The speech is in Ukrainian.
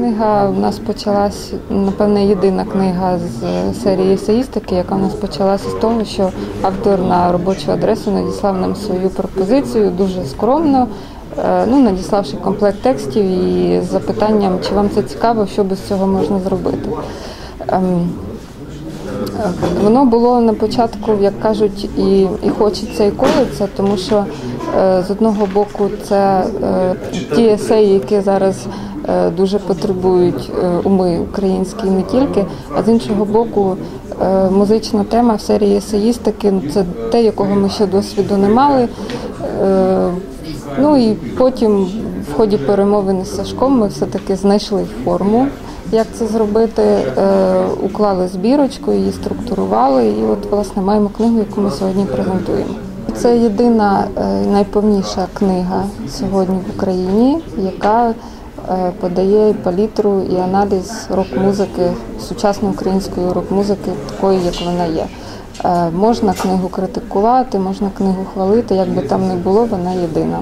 книга у нас почалась, напевне, єдина книга з серії есеїстики, яка у нас почалася з того, що автор на робочу адресу надіслав нам свою пропозицію дуже скромно, е, ну, надіславши комплект текстів і з запитанням, чи вам це цікаво, що би з цього можна зробити. Ем, Воно було на початку, як кажуть, і, і хочеться, і колиться, тому що е, з одного боку це е, ті есеї, які зараз дуже потребують е, уми українські не тільки, а з іншого боку, е, музична тема в серії есеїстики ну, це те, якого ми ще досвіду не мали. Е, ну і потім в ході перемовин з Сашком ми все-таки знайшли форму як це зробити, е, уклали збірочку, її структурували, і от власне маємо книгу, яку ми сьогодні презентуємо. Це єдина е, найповніша книга сьогодні в Україні, яка е, подає і палітру і аналіз рок-музики, сучасної української рок-музики, такої, як вона є. Е, Можна книгу критикувати, можна книгу хвалити, як би там не було, вона єдина.